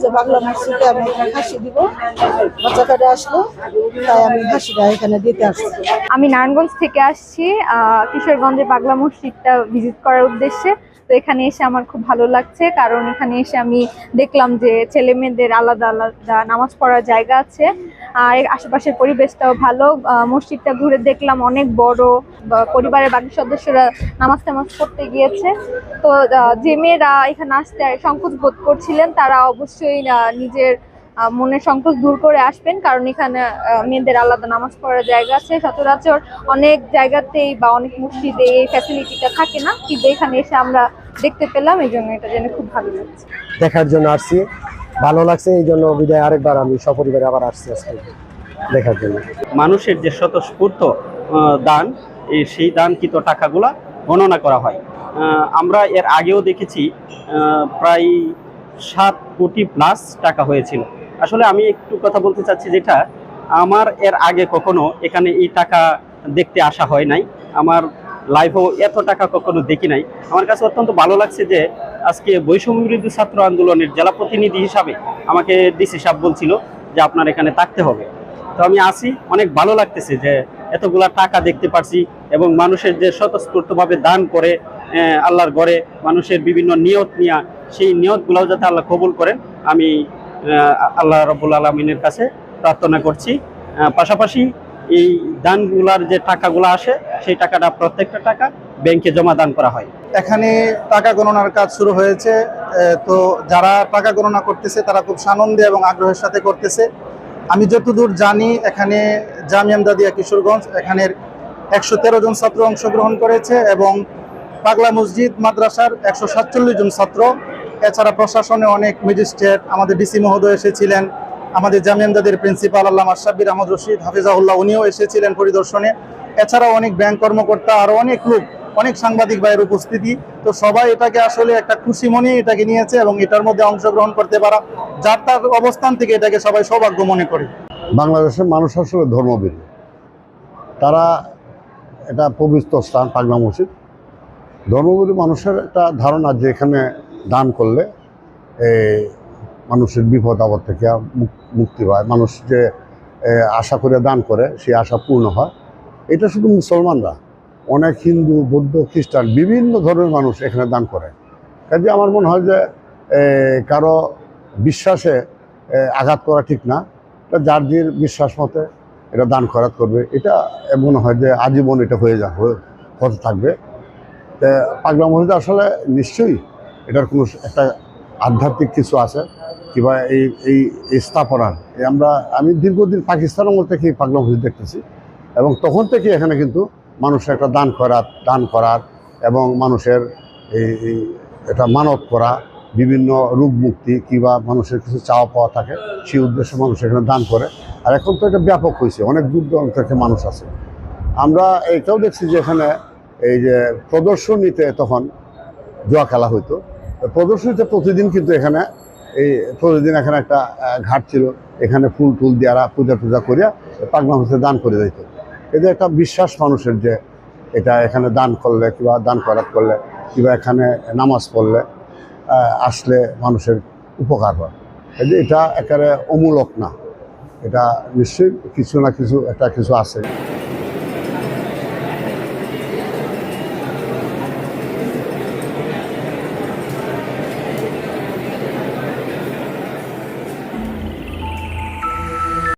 যে আমি এখানে হাসি আসলো আমি এখানে দিতে আমি নারায়ণগঞ্জ থেকে আসছি কিশোরগঞ্জে পাগলা মসজিদটা ভিজিট করার উদ্দেশ্যে। তো এখানে এসে আমার খুব ভালো লাগছে, কারণ এখানে এসে আমি দেখলাম যে ছেলে মেয়েদের আলাদা আলাদা নামাজ পড়ার জায়গা আছে। আর আশেপাশের পরিবেশটাও ভালো। মসজিদটা ঘুরে দেখলাম অনেক বড়। পরিবারের বাকি সদস্যরা নামাজ টামাজ পড়তে গিয়েছে। তো যে মেয়েরা এখানে আসতে সংকোচ বোধ করছিলেন, তারা অবশ্যই নিজের মনের সংকোচ দূর করে আসবেন। কারণ এখানে মেয়েদের আলাদা নামাজ পড়ার জায়গা আছে। সচরাচর অনেক জায়গাতেই বা অনেক মসজিদে এই ফ্যাসিলিটিটা থাকে না। কিন্তু এখানে এসে আমরা দেখতে পেলাম, এই জন্য এটা জেনে খুব ভালো লাগছে। দেখার জন্য আসছি। ভালো লাগছে, এই জন্য বিদায় আরেকবার আমি সপরিবারে আবার আসছি আজকে দেখার জন্য। মানুষের যে স্বতঃস্ফূর্ত দান সেই দানকৃত টাকাগুলা গণনা করা হয়। আমরা এর আগেও দেখেছি প্রায় সাত কোটি প্লাস টাকা হয়েছিল। আসলে আমি একটু কথা বলতে চাচ্ছি যেটা, আমার এর আগে কখনো এখানে এই টাকা দেখতে আসা হয় নাই। আমার লাইফেও এত টাকা কখনো দেখি নাই। আমার কাছে অত্যন্ত ভালো লাগছে যে আজকে বৈষম্য বিরোধী ছাত্র আন্দোলনের জেলা প্রতিনিধি হিসাবে আমাকে ডিসি সাহেব বলছিল যে আপনার এখানে থাকতে হবে। তো আমি আসি, অনেক ভালো লাগতেছে যে এতগুলা টাকা দেখতে পারছি এবং মানুষের যে স্বতঃস্ফূর্তভাবে দান করে আল্লাহর ঘরে মানুষের বিভিন্ন নিয়ত নিয়া, সেই নিয়তগুলোও যাতে আল্লাহ কবুল করেন, আমি আল্লাহ রবুল আলমিনের কাছে প্রার্থনা করছি। পাশাপাশি এই দানগুলার যে টাকাগুলো আসে, সেই টাকাটা প্রত্যেকটা টাকা ব্যাংকে জমা দান করা হয়। এখানে টাকা গণনার কাজ শুরু হয়েছে তো যারা টাকা গণনা করতেছে তারা খুব সানন্দে এবং আগ্রহের সাথে করতেছে। আমি যতদূর জানি, এখানে জামিয়াম দাদিয়া কিশোরগঞ্জ, এখানের একশো তেরো জন ছাত্র অংশগ্রহণ করেছে এবং পাগলা মসজিদ মাদ্রাসার একশো সাতচল্লিশ জন ছাত্র। এছাড়া প্রশাসনে অনেক ম্যাজিস্ট্রেট, আমাদের ডিসি মহোদয় এসেছিলেন, আমাদের জামিয়াম দাদির প্রিন্সিপাল আল্লাহ আশরাফির আহমদ রশিদ, হাফিজাহুল্লাহ, উনিও এসেছিলেন পরিদর্শনে। এছাড়াও অনেক ব্যাংক কর্মকর্তা, আরও অনেক লোক অনেক সাংবাদিক ভাইয়ের উপস্থিতি। তো সবাই এটাকে আসলে একটা খুশি মনে এটাকে নিয়েছে এবং এটার মধ্যে অংশগ্রহণ করতে পারা, যার তার অবস্থান থেকে এটাকে সবাই সৌভাগ্য মনে করে। বাংলাদেশের মানুষ আসলে ধর্মবিদ। তারা এটা পবিত্র স্থান পাগলা মসজিদ। ধর্মবিদ মানুষের একটা ধারণা যে এখানে দান করলে মানুষের বিপদ, আপদ থেকে মুক- মুক্তি পায়। মানুষ যে আশা করে দান করে, সেই আশা পূর্ণ হয়। এটা শুধু মুসলমানরা। অনেক হিন্দু, বৌদ্ধ, খ্রিস্টান বিভিন্ন ধর্মের মানুষ এখানে দান করে। কাজে আমার মনে হয় যে কারও বিশ্বাসে আঘাত করা ঠিক না। যার যার বিশ্বাস মতে এটা দান খরাত করবে। এটা মনে হয় যে আজীবন এটা হয়ে যা হতে থাকবে। তা, পাগলা মসজিদ আসলে নিশ্চয়ই এটার কোনো একটা আধ্যাত্মিক কিছু আছে, কিংবা এই এই এই স্থাপনার আমরা, আমি দীর্ঘদিন পাকিস্তানের মধ্যে থেকে পাগলা মসজিদ দেখতেছি। এবং তখন থেকে এখানে কিন্তু মানুষের একটা দান করার দান করার এবং মানুষের এই এটা মানত করা, বিভিন্ন রোগ মুক্তি কিংবা মানুষের কিছু চাওয়া পাওয়া থাকে, সেই উদ্দেশ্যে মানুষ এখানে দান করে। আর এখন তো এটা ব্যাপক হয়েছে, অনেক দূর দূরান্ত থেকে মানুষ আছে আমরা এইটাও দেখছি যে এখানে এই যে প্রদর্শনীতে তখন জোয়া খেলা হইতো। প্রদর্শনীতে প্রতিদিন কিন্তু এখানে এই, প্রতিদিন এখানে একটা ঘাট ছিল। এখানে ফুল টুল দিয়ারা পূজা টুজা করিয়া পাগলা হচ্ছে দান করে দিত। এদের একটা বিশ্বাস মানুষের যে এটা এখানে দান করলে কিংবা দান করাত করলে কিংবা এখানে নামাজ পড়লে আসলে মানুষের উপকার হয়। এটা একেবারে অমূলক না। এটা নিশ্চয়ই কিছু না কিছু, একটা কিছু আছে।